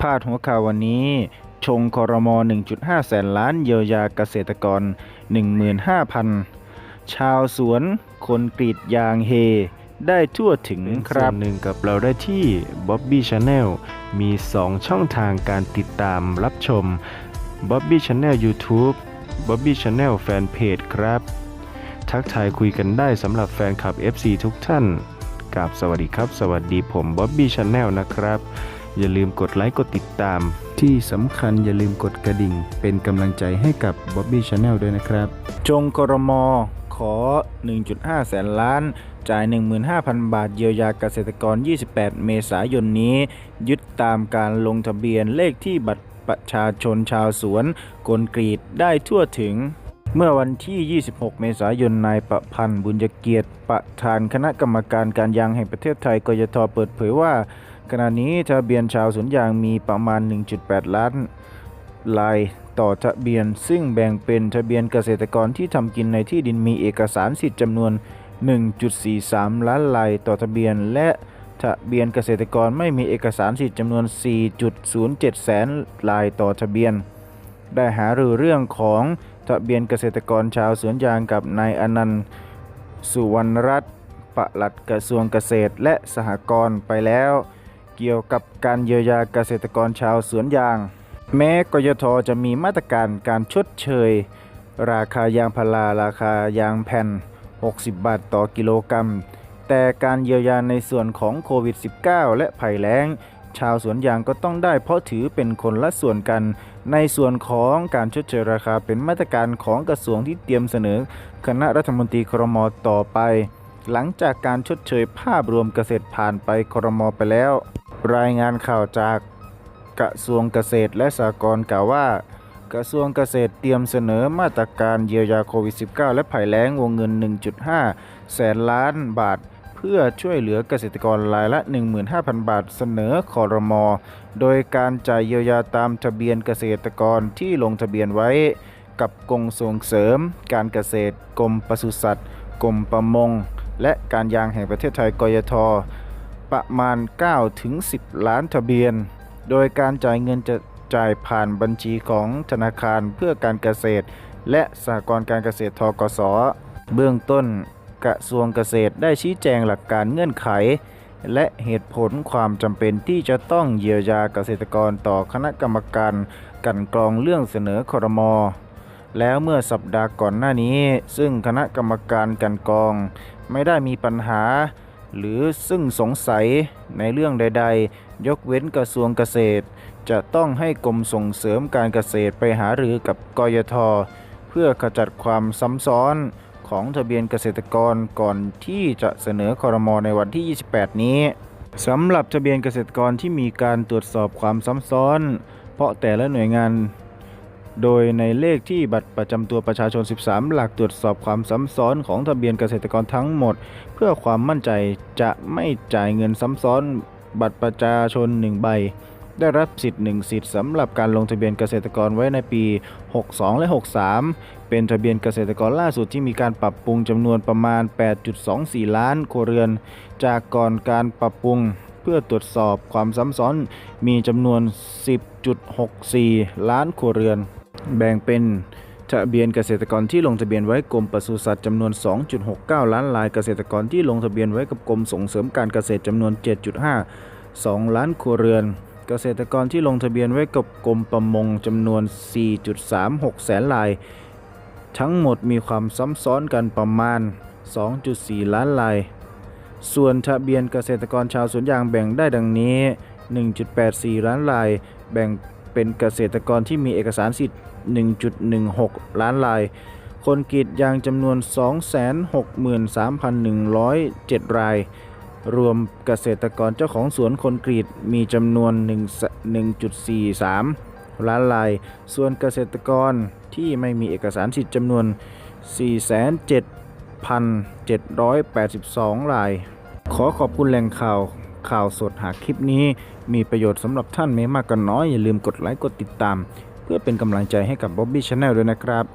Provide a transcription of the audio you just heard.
พาดหัวข่าววันนี้ ชงคอรมอ1.5 แสนล้านเยียวยาเกษตรกร 15,000 ชาวสวน คนกรีดยางเฮ ได้ทั่วถึงครับหนึ่งกับเราได้ที่ Bobby Channel มี 2 ช่องทางการติดตามรับชม Bobby Channel YouTube Bobby Channel Fanpage ครับ ทักทายคุยกันได้สำหรับแฟนคลับ FC ทุกท่านกับสวัสดีครับ สวัสดีผม Bobby Channel นะครับ อย่าลืมกดไลค์กดติดตาม ที่สำคัญอย่าลืมกดกระดิ่ง เป็นกำลังใจให้กับ Bobby Channel ด้วยนะครับ จงครมอขอ 1.5 แสนล้าน จ่าย 15,000 บาทเยียวยาเกษตรกร 28 เมษายนนี้ ยึดตามการลงทะเบียนเลขที่บัตรประชาชนชาวสวนกลกรีดได้ทั่วถึง เมื่อวันที่ 26 เมษายน นายประพันธ์บุญเกียรติ ประธานคณะกรรมการการยางแห่งประเทศไทยกยทเปิดเผยว่า ขณะนี้ทะเบียนชาวสวนยางมีประมาณ 1.8 ล้านลายต่อทะเบียน ซึ่งแบ่งเป็นทะเบียนเกษตรกรที่ทำกินในที่ดินมีเอกสารสิทธิ์จำนวน 1.43 ล้านลายต่อทะเบียน และทะเบียนเกษตรกรไม่มีเอกสารสิทธิ์จำนวน 4.07 แสนลายต่อทะเบียน ได้หารือเรื่องของทะเบียนเกษตรกรชาวสวนยางกับนายอนันต์สุวรรณรัตน์ปลัดกระทรวงเกษตรและสหกรณ์ไปแล้ว เกี่ยวกับการเยียวยาเกษตรกรชาวสวนยาง แม้กยทจะมีมาตรการการชดเชย ราคายางพาราราคายางแผ่น 60 บาทต่อกิโลกรัม แต่การเยียวยาในส่วนของโควิด -19 และภัยแล้ง ชาวสวนยางก็ต้องได้เพราะถือเป็นคนละส่วนกัน ในส่วนของการชดเชยราคาเป็นมาตรการของกระทรวงที่เตรียมเสนอ คณะรัฐมนตรีครมต่อไปหลังจากการชดเชยภาพรวมเกษตรผ่านไปครมไปแล้ว รายงานข่าวจากกระทรวงเกษตรและสหกรณ์กล่าวว่า กระทรวงเกษตรเตรียมเสนอมาตรการเยียวยาโควิด -19 และภัยแล้งวงเงิน 1.5 แสนล้านบาท เพื่อช่วยเหลือเกษตรกรรายละ 15,000 บาท เสนอคอรมอโดยการจ่ายเยียวยาตามทะเบียนเกษตรกรที่ลงทะเบียนไว้กับกรมส่งเสริม การเกษตรกรมปศุสัตว์กรมประมง และการยางแห่งประเทศไทยกยท ประมาณ 9-10ล้านทะเบียน โดยการจ่ายเงินจะจ่ายผ่านบัญชีของธนาคารเพื่อการเกษตร และสหกรณ์การเกษตรทกส เบื้องต้นกระทรวงเกษตรได้ชี้แจงหลักการเงื่อนไข และเหตุผลความจำเป็นที่จะต้องเยียวยาเกษตรกรต่อคณะกรรมการกันกรองเรื่องเสนอครมแล้วเมื่อสัปดาห์ก่อนหน้านี้ ซึ่งคณะกรรมการกันกรอง ไม่ได้มีปัญหา หรือซึ่งสงสัยในเรื่องใด ๆ ยกเว้นกระทรวงเกษตร จะต้องให้กรมส่งเสริมการเกษตรไปหารือกับกยท เพื่อขจัดความซ้ำซ้อนของทะเบียนเกษตรกรก่อนที่จะเสนอคอรมอในวันที่ 28 นี้สำหรับทะเบียนเกษตรกรที่มีการตรวจสอบความซ้ำซ้อน เพราะแต่ละหน่วยงาน โดยในเลขที่บัตรประจำตัวประชาชน 13 หลักตรวจสอบความซ้ำซ้อนของทะเบียนเกษตรกรทั้งหมด เพื่อความมั่นใจจะไม่จ่ายเงินซ้ำซ้อน บัตรประชาชน 1 ใบ ได้รับสิทธิ์ 1 สิทธิ์สำหรับการลงทะเบียนเกษตรกรไว้ในปี 62 และ 63 เป็นทะเบียนเกษตรกรล่าสุดที่มีการปรับปรุงจำนวนประมาณ 8.24 ล้านครัวเรือน จากก่อนการปรับปรุงเพื่อตรวจสอบความซ้ำซ้อนมีจำนวน 10.64 ล้านครัวเรือน แบ่งเป็นทะเบียนเกษตรกรที่ลงทะเบียนไว้กรมปศุสัตว์จำนวน 2.69 ล้านราย เกษตรกรที่ลงทะเบียนไว้กับกรมส่งเสริมการเกษตรจำนวน 7.52 ล้านครัวเรือน เกษตรกรที่ลงทะเบียนไว้กับกรมประมงจำนวน 4.36 แสนราย ทั้งหมดมีความซ้ำซ้อนกันประมาณ 2.4 ล้านราย ส่วนทะเบียนเกษตรกรชาวสวนยางแบ่งได้ดังนี้ 1.84 ล้านราย แบ่ง เป็นเกษตรกรที่มีเอกสารสิทธิ์ 1.16 ล้านราย คนกรีดยางจำนวน 263,107 ราย รวมเกษตรกรเจ้าของสวนคนกรีดมีจำนวน 1.43 ล้านราย ส่วนเกษตรกรที่ไม่มีเอกสารสิทธิ์จำนวน 407,782 ราย ขอขอบคุณแหล่งข่าว ข่าวสดหากคลิปนี้ มีประโยชน์สำหรับท่านไม่มากก็นน้อย อย่าลืมกดไลค์กดติดตาม เพื่อเป็นกำลังใจให้กับ Bobby Channel ด้วยนะครับ